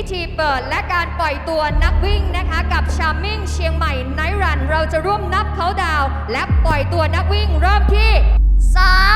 พิธีเปิดและการปล่อยตัวนักวิ่งนะคะ กับชามิ่งเชียงใหม่ไนรัน เราจะร่วมนับเขาดาว และปล่อยตัวนักวิ่งเริ่มที่3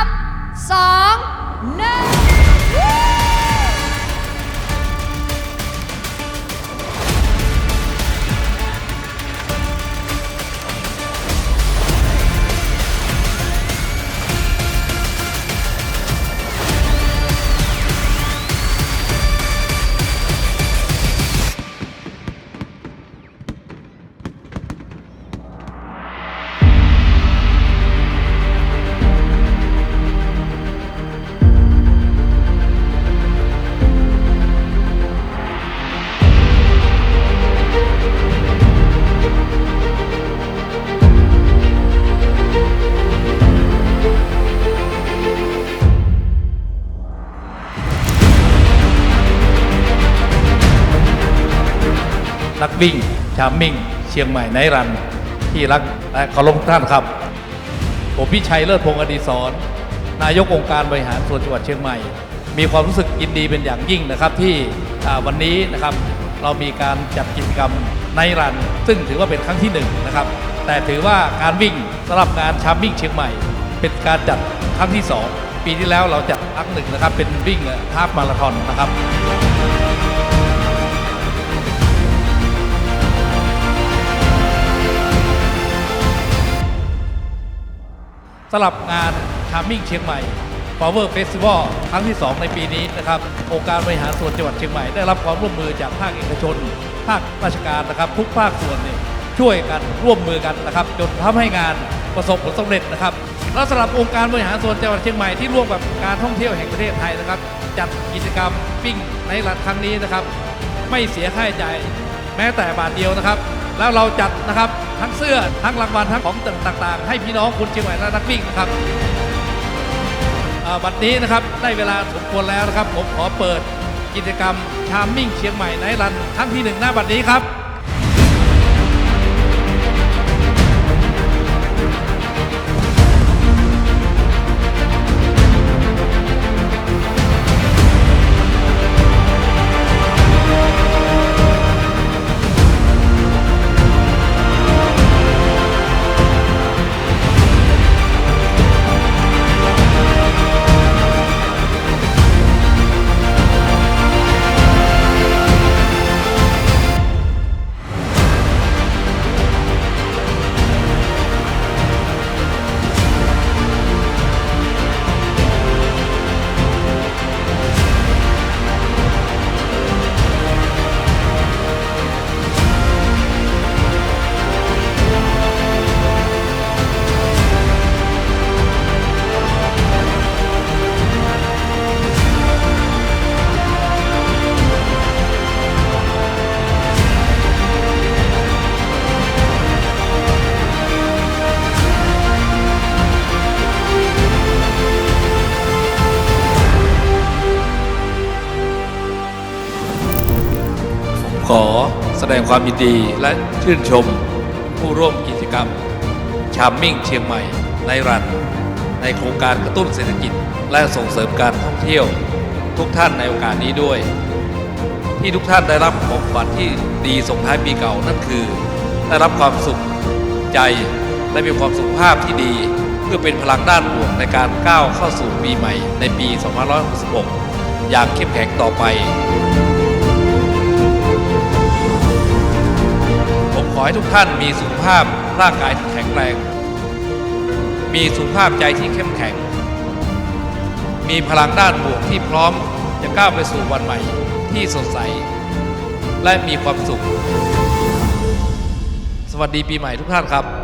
นักวิ่ง ชามมิ่ง เชียงใหม่ไนรัน ที่รักและเคารพทุกท่านครับ ผมพิชัยเลิศพงศ์อดีศรนายกองค์การบริหารส่วนจังหวัดเชียงใหม่ มีความรู้สึกยินดีเป็นอย่างยิ่งนะครับ ที่วันนี้นะครับเรามีการจัดกิจกรรมไนรัน ซึ่งถือว่าเป็นครั้งที่หนึ่งนะครับแต่ถือว่าการวิ่งสำหรับงานชามมิ่งเชียงใหม่ เป็นการจัดครั้งที่สองปีที่แล้วเราจัดครั้งหนึ่งนะครับ เป็นวิ่งฮาฟมาราธอนนะครับ สำหรับงานชามิ่งเชียงใหม่ Power Festival ครั้งที่ 2 ในปีนี้นะครับองค์การบริหารส่วนจังหวัดเชียงใหม่ ได้รับความร่วมมือจากภาคเอกชน ภาคราชการนะครับ ทุกภาคส่วนเนี่ยช่วยกันร่วมมือกันนะครับ จนทำให้งานประสบผลสำเร็จนะครับแล้วสำหรับองค์การบริหารส่วนจังหวัดเชียงใหม่ที่ร่วมกับการท่องเที่ยวแห่งประเทศไทยนะครับ จัดกิจกรรมปิ้งในรัฐครั้งนี้นะครับ ไม่เสียค่าใช้จ่ายแม้แต่บาทเดียวนะครับ แล้วเราจัดนะครับทั้งเสื้อทั้งรางวัลทั้งของต่างๆ ให้พี่น้องคุณเชียงใหม่และนักวิ่งนะครับบัดนี้นะครับได้เวลาสมควรแล้วนะครับ ผมขอเปิดกิจกรรมชามมิ่งเชียงใหม่ไนรันครั้งที่หนึ่งหน้าบัดนี้ครับ ขอแสดงความยินดีและชื่นชมผู้ร่วมกิจกรรม ชามมิ่งเชียงใหม่ในรัน ในโครงการกระตุ้นเศรษฐกิจและส่งเสริมการท่องเที่ยว ทุกท่านในโอกาสนี้ด้วย ที่ทุกท่านได้รับของขวัญที่ดีส่งท้ายปีเก่านั่นคือ ได้รับความสุขใจและมีความสุขภาพที่ดี เพื่อเป็นพลังด้านบวกในการก้าวเข้าสู่ปีใหม่ในปี 2566 อย่างเข้มแข็งต่อไป ให้ทุกท่านมีสุขภาพร่างกายที่แข็งแรง มีสุขภาพใจที่เข้มแข็ง มีพลังด้านบวกที่พร้อมจะก้าวไปสู่วันใหม่ที่สดใส และมีความสุข สวัสดีปีใหม่ทุกท่านครับ